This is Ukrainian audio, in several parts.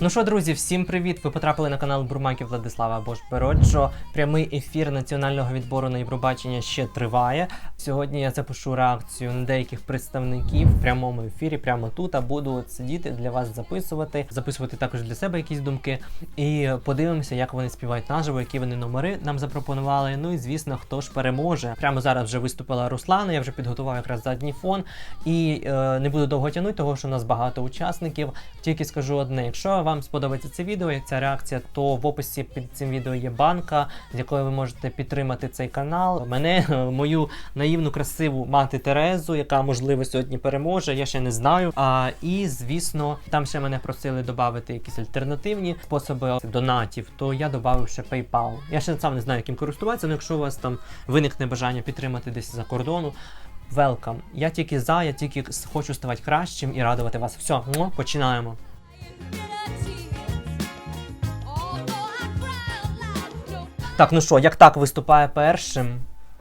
Ну що, друзі, всім привіт! Ви потрапили на канал Бурмаків Владислава або. Прямий ефір національного відбору на Євробачення ще триває. Сьогодні я запишу реакцію на деяких представників в прямому ефірі, прямо тут. А буду сидіти для вас записувати, записувати також для себе якісь думки. І подивимося, як вони співають наживо, які вони номери нам запропонували. Ну і звісно, хто ж переможе. Прямо зараз вже виступила Руслана. Я вже підготував якраз задній фон. І е, не буду довго тягнути, того що у нас багато учасників. Тільки скажу одне: якщо вам сподобається це відео і ця реакція, то в описі під цим відео є банка, з якої ви можете підтримати цей канал. Мене, мою наївну, красиву мати Терезу, яка можливо сьогодні переможе. Я ще не знаю. А і звісно, там ще мене просили додати якісь альтернативні способи донатів. То я додав ще PayPal. Я ще сам не знаю, яким користуватися. але якщо у вас там виникне бажання підтримати десь за кордону. Welcome. Я тільки за, я тільки хочу ставати кращим і радувати вас. Все, починаємо. Так, ну що, як так виступає першим?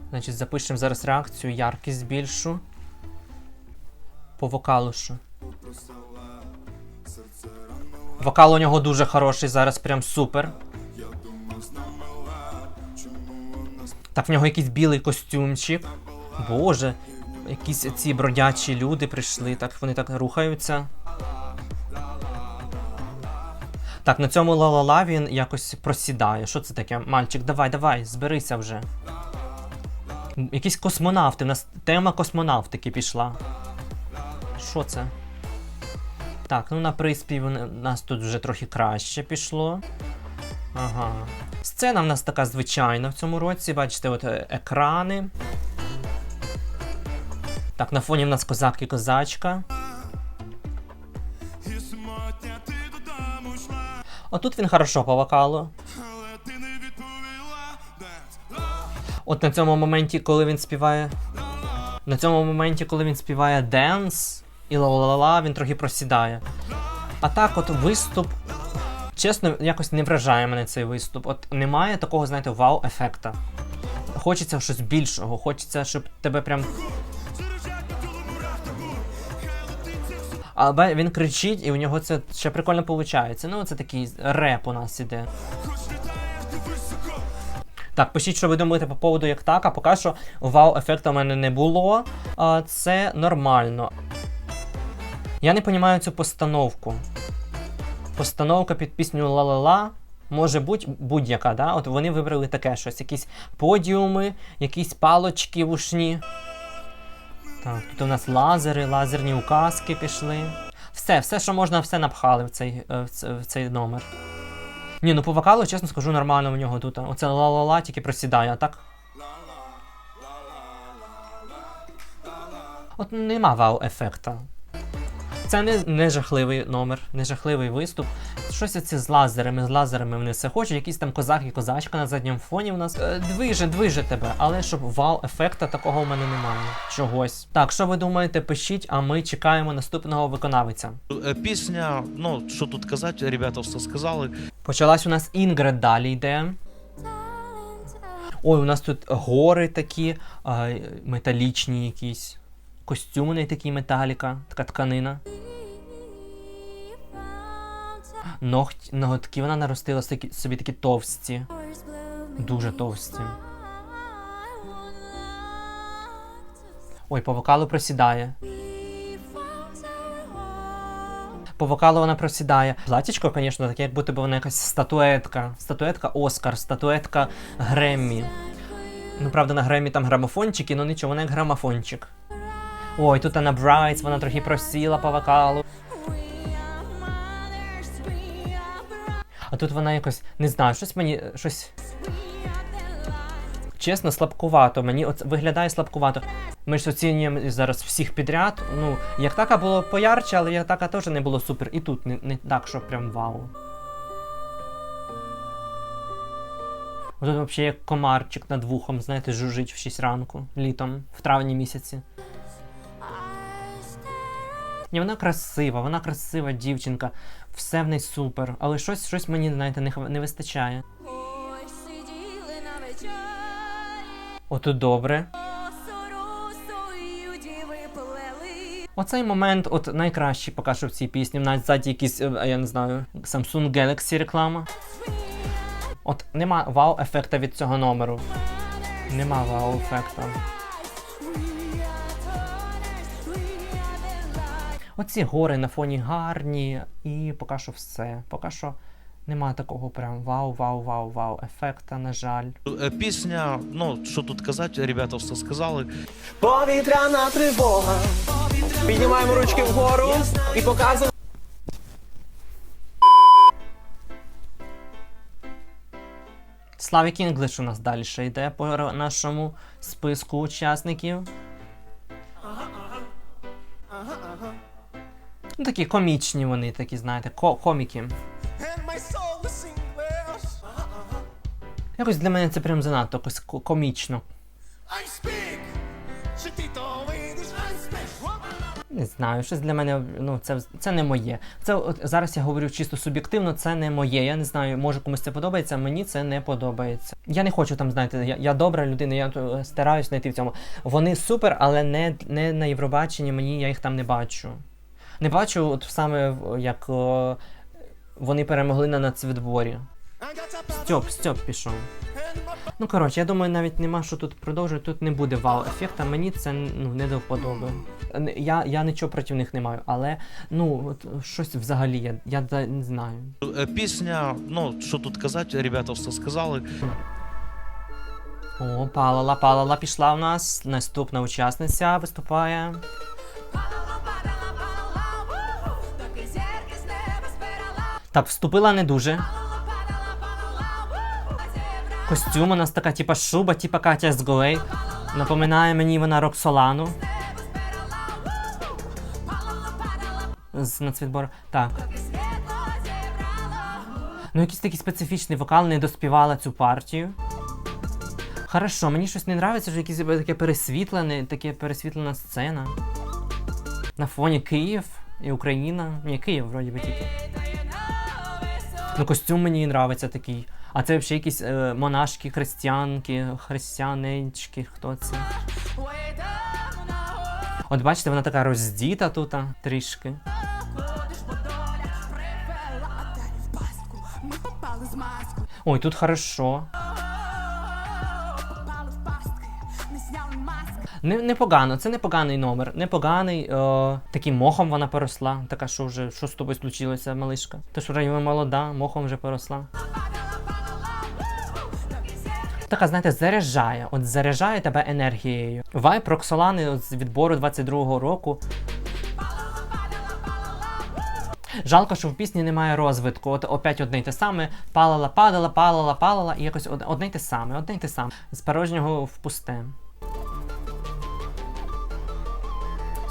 Значить, запишемо зараз реакцію, яркість збільшу. По вокалу що? Вокал у нього дуже хороший, зараз прям супер. Так, в нього якийсь білий костюмчик. Боже, якісь ці бродячі люди прийшли, так вони так рухаються. Так, на цьому ла-ла-ла він якось просідає. Що це таке? Мальчик, давай, давай, зберися вже. Якісь космонавти, у нас тема космонавтики пішла. Що це? Так, ну на приспів у нас тут вже трохи краще пішло. Ага. Сцена в нас така звичайна в цьому році. Бачите, от е, екрани. Так, на фоні в нас козак і козачка. Отут він хорошо по вокалу. От на цьому моменті, коли він співає. На цьому моменті, коли він співає денс і ла-ла-ла, він трохи просідає. А так, от виступ. Чесно, якось не вражає мене цей виступ. От немає такого, знаєте, вау-ефекта. Хочеться щось більшого, хочеться, щоб тебе прям. Але він кричить, і у нього це ще прикольно виходить. Ну, це такий реп у нас іде. Так, пишіть, що ви думаєте по поводу як так, а поки що вау-ефекту у мене не було. А, це нормально. Я не розумію цю постановку. Постановка під пісню Ла-ла-ла може бути будь-яка, да? От вони вибрали таке щось, якісь подіуми, якісь палочки вушні. Так, тут у нас лазери, лазерні указки пішли. Все, все, що можна, все напхали в цей, е, в в цей номер. Ні, ну по вокалу, чесно скажу, нормально у нього тут. Оце ла-ла-ла тільки просідає, а так. От нема вау-ефекта. Це не, не жахливий номер, не жахливий виступ. Щось оце з лазерами, з лазерами вони все хочуть. Якийсь там козак і козачка на задньому фоні у нас. Е, движе, движе тебе, але щоб вау-ефекта такого в мене немає. Чогось. Так, що ви думаєте, пишіть, а ми чекаємо наступного виконавця. Е, Пісня, ну що тут казати, ребята все сказали. Почалась у нас Інгрид далі йде. Ой, у нас тут гори такі, а, металічні якісь. Костюми такі металіка, така тканина. Ногті, ноготки вона наростила собі такі товсті. Дуже товсті. Ой, по вокалу просідає. По вокалу вона просідає. Платічко, звісно, таке, як будто б вона якась статуетка. Статуетка Оскар, статуетка Греммі. Ну, правда, на Греммі там грамофончики, ну нічого, вона як грамофончик. Ой, тут вона Брайтс, вона трохи просіла по вокалу. А тут вона якось, не знаю, щось мені. щось. Чесно, слабкувато. Мені от виглядає слабкувато. Ми ж оцінюємо зараз всіх підряд. Ну, як така було поярче, але як така теж не було супер. І тут не, не так, що прям вау. Тут взагалі як комарчик над вухом, знаєте, жужить в 6 ранку літом, в травні місяці. Ні, вона красива, вона красива дівчинка, все в неї супер, але щось, щось мені, знаєте, не, не вистачає. Ой, сиділи на вечері, Отут добре. Оцей момент, от найкращий поки що в цій пісні. Навіть ззаді якийсь, е, я не знаю, Samsung Galaxy реклама. От нема вау-ефекта від цього номеру. Нема вау-ефекта. Оці гори на фоні гарні, і поки що все. Поки що нема такого прям вау, вау, вау, вау ефекта, на жаль. Е, Пісня, ну що тут казати, ребята все сказали. Повітряна тривога. Піднімаємо ручки вгору і показуємо. Славік Інглиш у нас далі йде по нашому списку учасників. Ну, такі комічні вони, такі, знаєте, ко- коміки. Якось для мене це прям занадто якось ко- комічно. Не знаю, щось для мене, ну це, це не моє. Це от зараз я говорю чисто суб'єктивно, це не моє. Я не знаю, може комусь це подобається, мені це не подобається. Я не хочу там, знаєте, я, я добра людина, я е, стараюсь знайти в цьому. Вони супер, але не, не на Євробаченні, мені я їх там не бачу. Не бачу, от саме як о, вони перемогли на нацвідборі. Стьоп, Стьоп пішов. Ну коротше, я думаю, навіть нема що тут продовжувати. Тут не буде вау-ефекта. Мені це ну не до вподоби. Я, я нічого проти них не маю, але ну от щось взагалі я, я не знаю. Е, Пісня, ну що тут казати, ребята все сказали. О, палала, палала пішла у нас. Наступна учасниця виступає. доки Так, вступила не дуже. Костюм у нас така, типа шуба, типа Катя з Голей. Напоминає мені вона Роксолану. З нацвідбору. Так. Ну, якийсь такий специфічний вокал, не доспівала цю партію. Хорошо, мені щось не подобається, що якесь таке пересвітлене, таке пересвітлена сцена. На фоні Київ і Україна. Ні, Київ, вроді би тільки. Ну, костюм мені нравиться такий. А це взагалі якісь е, монашки, християнки, християнички, хто це? От бачите, вона така роздіта тут трішки. Ой, тут хорошо. Не, непогано, це непоганий номер. Непоганий. Е, таким мохом вона поросла. Така, що вже що з тобою случилося, малишка? Ти ж вроді молода, мохом вже поросла. Така, знаєте, заряджає. От заряджає тебе енергією. Вайп Роксолани з відбору 22-го року. Жалко, що в пісні немає розвитку. От опять одне й те саме. Палала, падала, палала, палала, і якось одне й те саме, одне й те саме. З порожнього в пусте.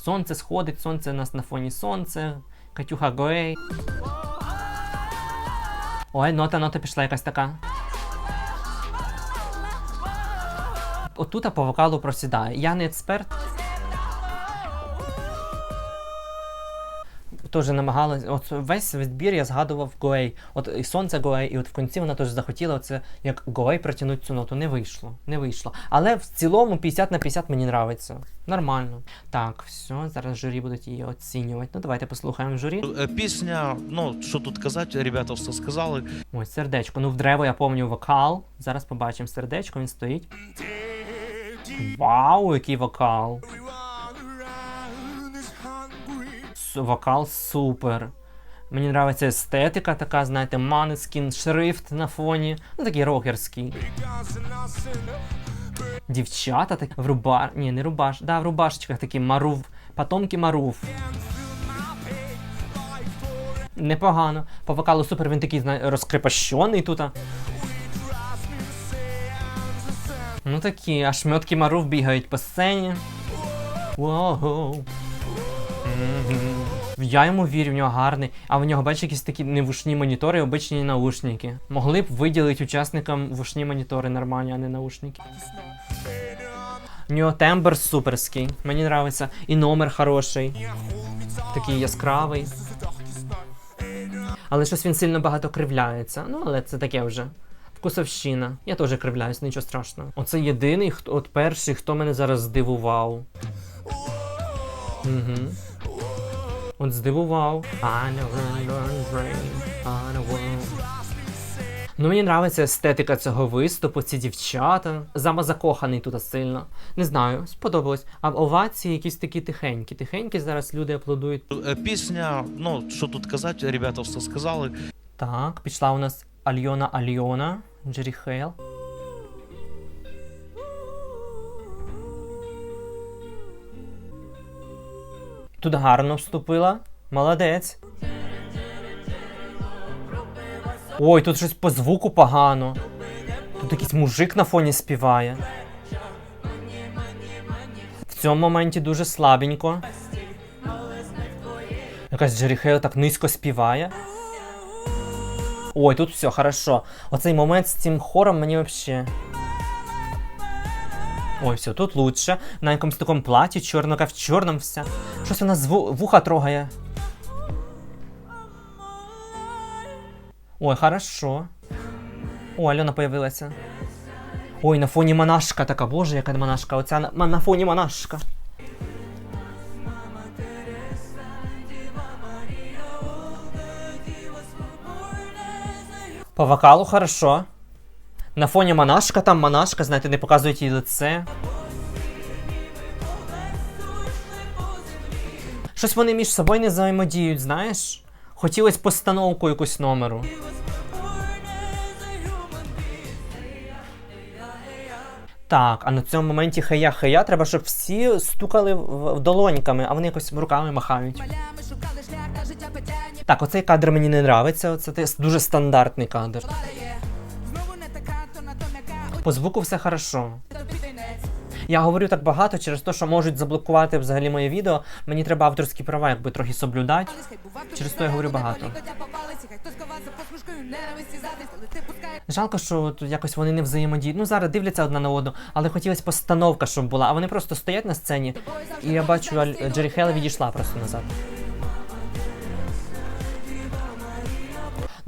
Сонце сходить, сонце у нас на фоні сонце. Катюха Гоей. Ой, нота, нота пішла якась така. Отута по вокалу просідає. Я не експерт. Теж намагалась. От весь відбір я згадував Гоей. От і сонце Гоей, і от в кінці вона теж захотіла оце як Гоей протягнути цю ноту. Не вийшло. Не вийшло. Але в цілому 50 на 50 мені нравиться. Нормально. Так, все, зараз журі будуть її оцінювати. Ну давайте послухаємо журі. Е, Пісня, ну що тут казати, ребята все сказали. Ой, сердечко. Ну в древо я пам'ятаю вокал. Зараз побачимо сердечко, він стоїть. Вау, який вокал. Вокал супер. Мені подобається естетика, така, знаєте, манескін, шрифт на фоні. Ну такий рокерський. Дівчата такі в рубаш. Ні, не рубаш. Да, в рубашечках такі марув. Потомки марув. Непогано. По вокалу супер, він такий знає, розкрепощений тут. Ну такі, аж шметки марув бігають по сцені. Воу. Мгм. Я йому вірю, в нього гарний. А в нього, бачиш, якісь такі невушні монітори, обичні наушники. Могли б виділити учасникам вушні монітори нормальні, а не наушники. У нього тембр суперський. Мені подобається. І номер хороший. Такий яскравий. Але щось він сильно багато кривляється. Ну, але це таке вже. Вкусовщина. Я теж кривляюсь, нічого страшного. Оце єдиний, хто от перший, хто мене зараз здивував. Угу. От здивував. Ну, мені нравиться естетика цього виступу, ці дівчата. Зама закоханий тут сильно. Не знаю, сподобалось. А в овації якісь такі тихенькі. Тихенькі зараз люди аплодують. Е, Пісня, ну що тут казати, ребята все сказали. Так, пішла у нас Альона Альона, Джері Хейл. Тут гарно вступила. Молодець. Ой, тут щось по звуку погано. Тут якийсь мужик на фоні співає. В цьому моменті дуже слабенько. Якась Джері Хейл так низько співає. Ой, тут все хорошо. Оцей момент з цим хором мені вообще. Ой, все, тут лучше. На якомусь такому платі, чорнока в чорному вся. Щось вона з вуха трогає. Ой, хорошо. О, Альона появилася. Ой, на фоні монашка така, боже, яка монашка. Оця на, на фоні монашка. По вокалу хорошо. На фоні монашка, там монашка, знаєте, не показують її лице. Щось вони між собою не взаємодіють, знаєш? Хотілось постановку якусь номеру. Так, а на цьому моменті хая-хая треба, щоб всі стукали в, в долоньками, а вони якось руками махають. Так, оцей кадр мені не нравиться. Це дуже стандартний кадр. По звуку все хорошо. Я говорю так багато через те, що можуть заблокувати взагалі моє відео. Мені треба авторські права якби трохи соблюдати. Через то я говорю багато. Жалко, що тут якось вони не взаємодіють. Ну зараз дивляться одна на одну, але хотілося постановка, щоб була. А вони просто стоять на сцені, і я бачу, Джері Хейл відійшла просто назад.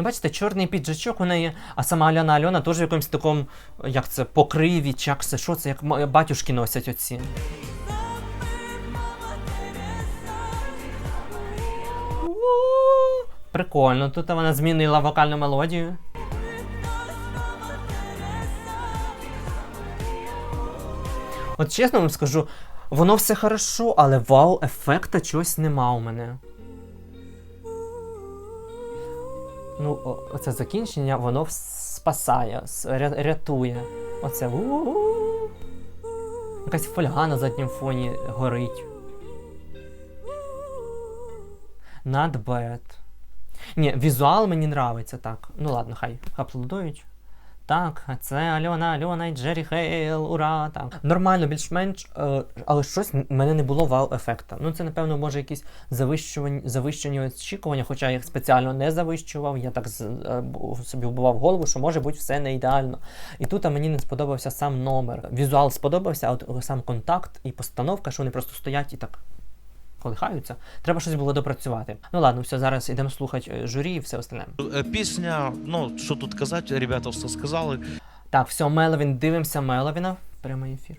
Ну, бачите, чорний піджачок у неї, а сама Альона Альона теж в якомусь такому, як це, покриві, чи як це, що це, як батюшки носять оці. Прикольно, тут вона змінила вокальну мелодію. От чесно вам скажу, воно все хорошо, але вау-ефекта чогось нема у мене. Ну, це закінчення, воно спасає, рятує. Оце у-у-у. Якась фольга на задньому фоні горить. Not bad. Ні, візуал мені нравиться так. Ну ладно, хай аплодують. Так, це Альона, Альона і Джері Хейл, ура! Так. Нормально, більш-менш, е, але щось в мене не було вау-ефекта. Ну, це, напевно, може якісь завищувані, завищені очікування, хоча я їх спеціально не завищував. Я так е, собі вбивав голову, що може бути все не ідеально. І тут а, мені не сподобався сам номер. Візуал сподобався, а от сам контакт і постановка, що вони просто стоять і так колихаються. Треба щось було допрацювати. Ну ладно, все, зараз йдемо слухати е, журі і все остальне. Е, Пісня, ну що тут казати, ребята все сказали. Так, все, Меловін, дивимося Меловіна. Прямий ефір.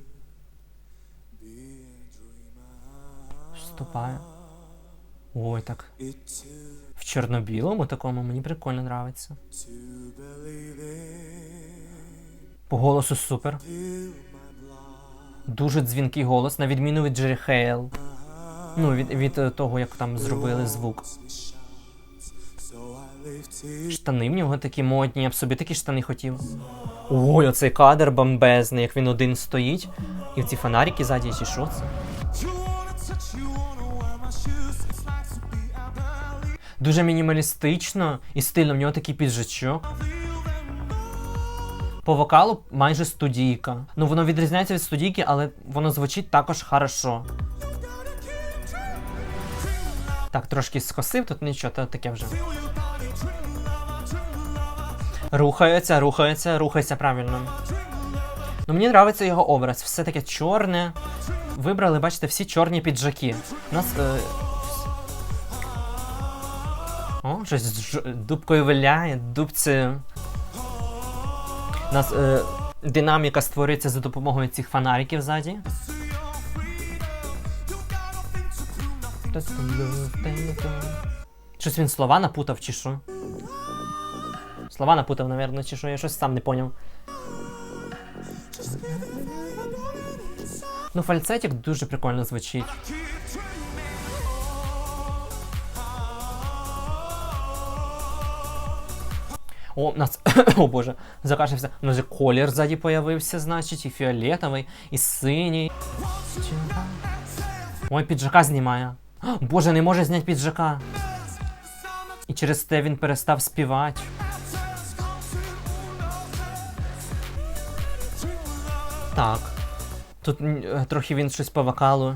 Вступає. Ой, так. В чорно-білому такому мені прикольно нравиться. По голосу супер. Дуже дзвінкий голос, на відміну від Джері Хейл. Ну, від, від е, того, як там зробили звук. Штани в нього такі модні, я б собі такі штани хотів. Ой, оцей кадр бомбезний, як він один стоїть. І ці фонарики ззаді, чи що це? Дуже мінімалістично і стильно, в нього такий піджачок. По вокалу майже студійка. Ну, воно відрізняється від студійки, але воно звучить також хорошо. Так, трошки скосив, тут нічого, то таке вже. Рухається, рухається, рухається правильно. Ну, мені подобається його образ. Все таке чорне. Вибрали, бачите, всі чорні піджаки. У нас. Е... О, щось ж... дубкою виляє, дубці. У нас е... динаміка створюється за допомогою цих фонариків ззаді. Щось він слова напутав, чи що? Слова напутав, напевно, чи що, я щось сам не поняв. Ну, фальцетик дуже прикольно звучить. О, нас. О боже, закашлився. У нас же колір ззаді появився, значить, і фіолетовий, і синій. Ой, піджака знімає. Боже, не може зняти піджака. І через те він перестав співати. Так. Тут е, трохи він щось по вокалу.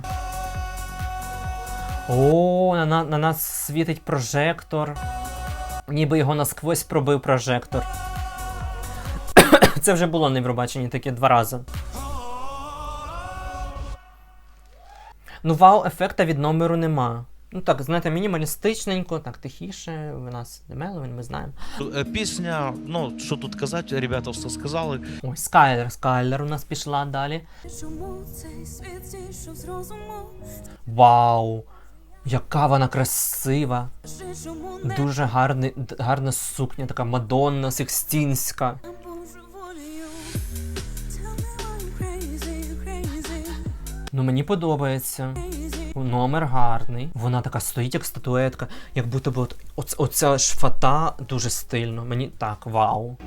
О, на, на нас світить прожектор. Ніби його насквозь пробив прожектор. Це вже було на Євробаченні таке два рази. Ну, вау-ефекта від номеру нема. Ну так, знаєте, мінімалістичненько, так тихіше. У нас Демеловін, ми знаємо. Е, Пісня, ну що тут казати, ребята все сказали. Ой, Скайлер, Скайлер у нас пішла далі. Чому цей світ зійшов з розуму? Вау! Яка вона красива! Дуже гарний, гарна сукня, така мадонна, секстінська. Ну мені подобається. Номер гарний. Вона така стоїть, як статуетка, як будто би от, оц, оця ж фата дуже стильно. Мені так, вау.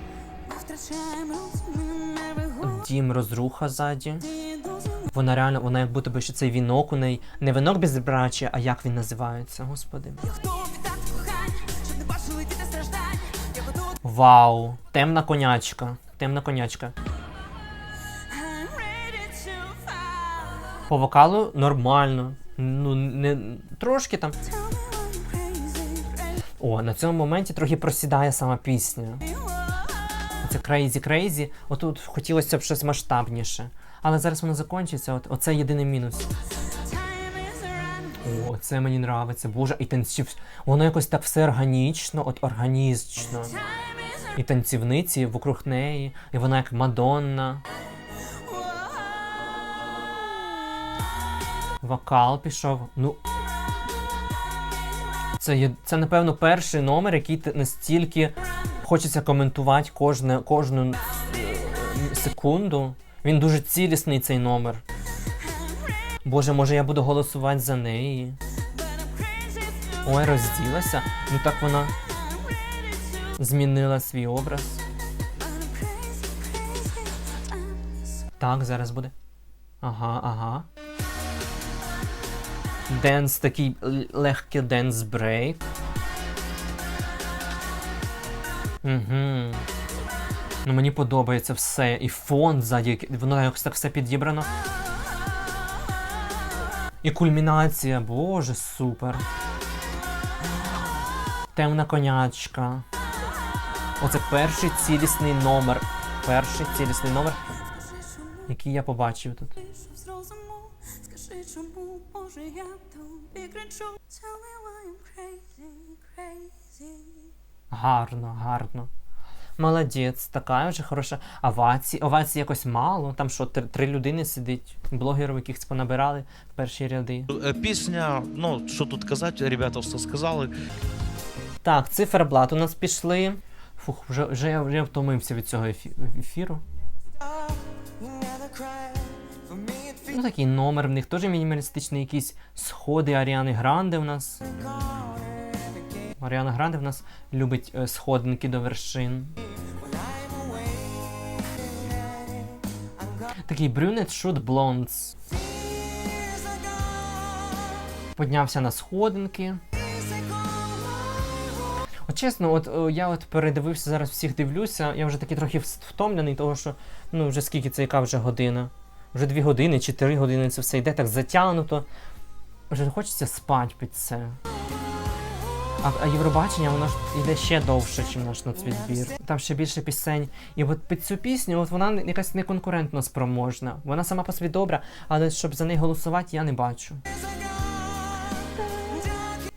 Дім розруха ззаді. Вона реально, вона як будто би ще цей вінок у неї. Не вінок безбрачя, а як він називається, господи. Вау! Темна конячка. Темна конячка. По вокалу нормально. Ну, не трошки там. О, на цьому моменті трохи просідає сама пісня. Це crazy crazy. Отут хотілося б щось масштабніше. Але зараз воно закінчиться. От, оце єдиний мінус. О, це мені нравиться. Боже, і танців. Воно якось так все органічно, от органічно. І танцівниці вокруг неї, і вона як Мадонна. Вокал пішов. Ну. Це, є, це, напевно, перший номер, який настільки хочеться коментувати кожне, кожну е, секунду. Він дуже цілісний цей номер. Боже, може я буду голосувати за неї. Ой, розділася. Ну так вона змінила свій образ. Так, зараз буде. Ага, ага. Денс такий легкий денс брейк. Угу. Ну мені подобається все. І фон ззаді, воно якось так все підібрано. І кульмінація, боже, супер. Темна конячка. Оце перший цілісний номер. Перший цілісний номер, який я побачив тут. Чому, може, я тобі кричу. Tell me why I'm crazy, crazy. Гарно, гарно. Молодець, така вже хороша. Овації. Овації якось мало. Там що, три, три людини сидить, блогерів, якихось понабирали в перші ряди. Е, Пісня, ну що тут казати, ребята все сказали. Так, циферблат у нас пішли. Фух, вже, вже, я- вже я втомився від цього ефі- ефіру. Ну, такий номер в них теж мінімалістичний, якісь сходи Аріани Гранде у нас. Аріана Гранде в нас любить е, сходинки до вершин. Такий брюнет шут блондс. Піднявся на сходинки. От чесно, от е, я от передивився зараз всіх дивлюся, я вже такий трохи втомлений, тому що ну вже скільки це яка вже година? Вже дві години чи три години це все йде так затягнуто. Вже хочеться спати під це. А, а Євробачення воно ж йде ще довше, ніж наш нацвідбір. Там ще більше пісень. І от під цю пісню, от вона якась неконкурентно спроможна. Вона сама по собі добра, але щоб за неї голосувати, я не бачу.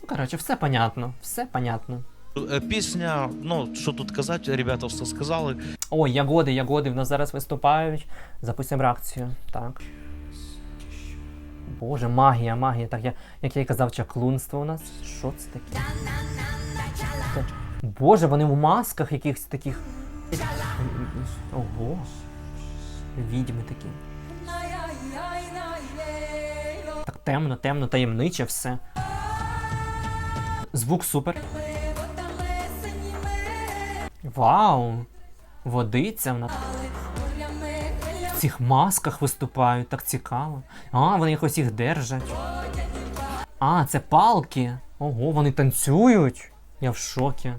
Ну, коротше, все понятно, все понятно. Е, Пісня, ну що тут казати, ребята все сказали. Ой, ягоди, ягоди в нас зараз виступають. Запустимо реакцію. Так. Боже, магія, магія. Так, я, як я й казав, чаклунство у нас. Що це таке? Це- Боже, вони в масках якихось таких. Ого. Відьми такі. Так темно, темно, таємниче все. Звук супер. Вау! Водиця в нас. В цих масках виступають, так цікаво. А, вони їх держать. А, це палки. Ого, вони танцюють. Я в шокі.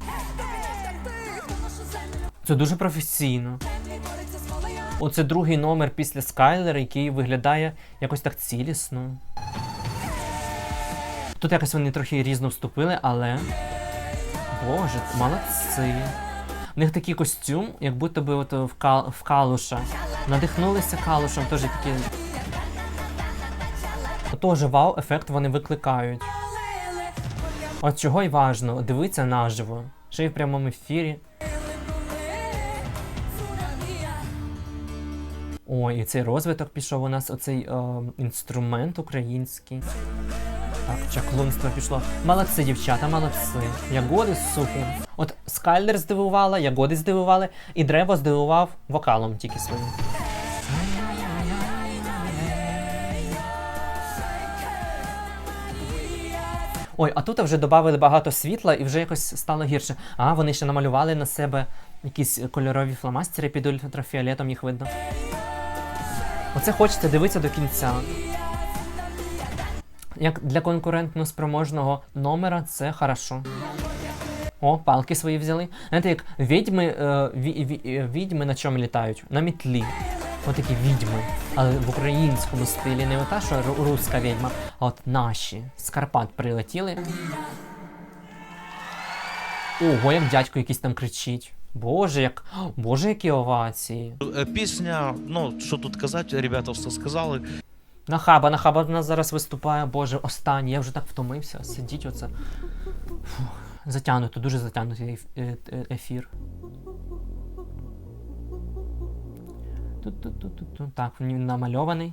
Це дуже професійно. Оце другий номер після Скайлера, який виглядає якось так цілісно. Тут якось вони трохи різно вступили, але. Боже, молодці. У них такий костюм, як будто би от в, кал... в калуша. Надихнулися калушем, теж такі. Тоже вау, ефект вони викликають. От чого й важно, дивитися наживо. Ще й в прямому ефірі. Ой, і цей розвиток пішов у нас, оцей е, інструмент український. Так, чаклунство пішло. Молодці, дівчата, молодці. Ягоди супер. От Скайлер здивувала, ягоди здивували, і Древо здивував вокалом тільки своїм. Ой, а тут вже додали багато світла і вже якось стало гірше. А, вони ще намалювали на себе якісь кольорові фломастери під ультрафіолетом, їх видно. Оце хочеться дивитися до кінця. Як для конкурентно спроможного номера це хорошо. О, палки свої взяли. Знаєте, як відьми, е, ві- ві- е, відьми на чому літають? На мітлі. Отакі відьми. Але в українському стилі не ота, що руська відьма, а от наші. З Карпат прилетіли. Ого, як дядько якийсь там кричить. Боже, як. Боже, які овації. Е, Пісня, ну що тут казати, ребята все сказали. Нахаба, нахаба в нас зараз виступає. Боже, останній. Я вже так втомився. Сидіть оце. Затягнуто, дуже затягнутий е- е- ефір. Ту-ту-ту-ту-ту. Так, він намальований.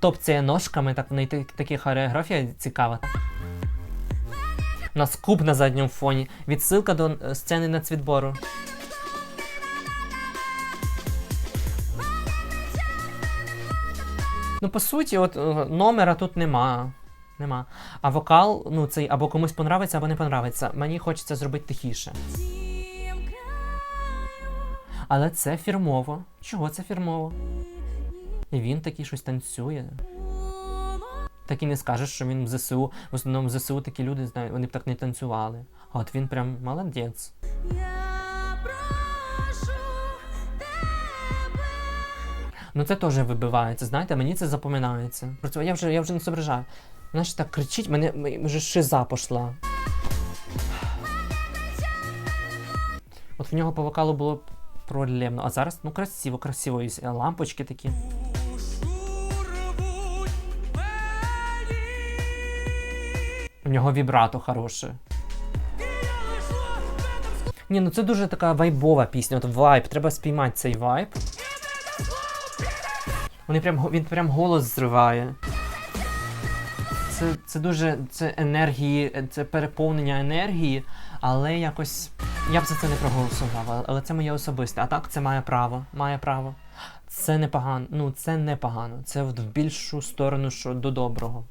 Топцяє ножками, так в неї так- такі хореографія цікава. У нас куб на задньому фоні. Відсилка до е, сцени нацвідбору. Ну, по суті, от е, номера тут нема. Нема. А вокал, ну цей або комусь понравиться, або не понравиться. Мені хочеться зробити тихіше. Але це фірмово. Чого це фірмово? І він такий щось танцює. Так і не скажеш, що він в ЗСУ. В основному в ЗСУ такі люди знають, вони б так не танцювали. А от він прям молодець. Ну це теж вибивається. Знаєте, мені це запоминається. Просто Я вже, я вже не зображаю. Вона так кричить, мене вже шиза пошла. От в нього по вокалу було проблемно. А зараз, ну красиво, красиво. І лампочки такі. У нього вібрато хороше. Ні, ну це дуже така вайбова пісня. От вайб. Треба спіймати цей вайб. Вони прям, він прям голос зриває. Це, це дуже це енергії, це переповнення енергії, але якось. Я б за це не проголосував, але- це моє особисте. А так це має право. Має право. Це непогано. Ну, це непогано. Це в більшу сторону, що до доброго.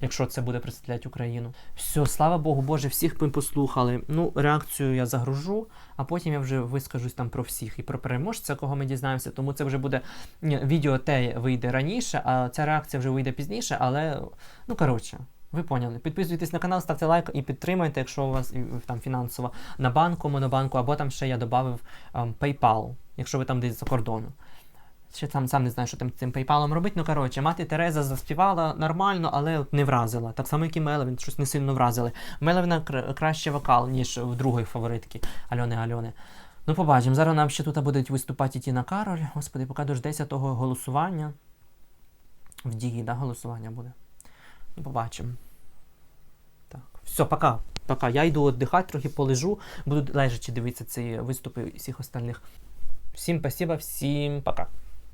Якщо це буде представляти Україну. Все, слава Богу, Боже, всіх ми послухали. Ну, реакцію я загружу, а потім я вже вискажусь там про всіх і про переможця, кого ми дізнаємося. Тому це вже буде відео те вийде раніше, а ця реакція вже вийде пізніше, але ну коротше. Ви поняли. Підписуйтесь на канал, ставте лайк і підтримайте, якщо у вас там фінансово на банку, монобанку, або там ще я додав ем, PayPal, якщо ви там десь за кордону. Ще там сам не знаю, що там цим PayPal робити. Ну коротше, мати Тереза заспівала нормально, але не вразила. Так само, як і Мелевін, щось не сильно вразили. Мелевіна кра- краще вокал, ніж в другої фаворитки Альони Альони. Ну, побачимо. Зараз нам ще тут будуть виступати Тіна Кароль. Господи, поки дождеться того голосування. В дії, да, голосування буде. Ну, побачимо. Так. Все, пока. Пока. Я йду віддихати, трохи полежу. Буду лежачи дивитися ці виступи всіх остальних. Всім спасибо, всім пока.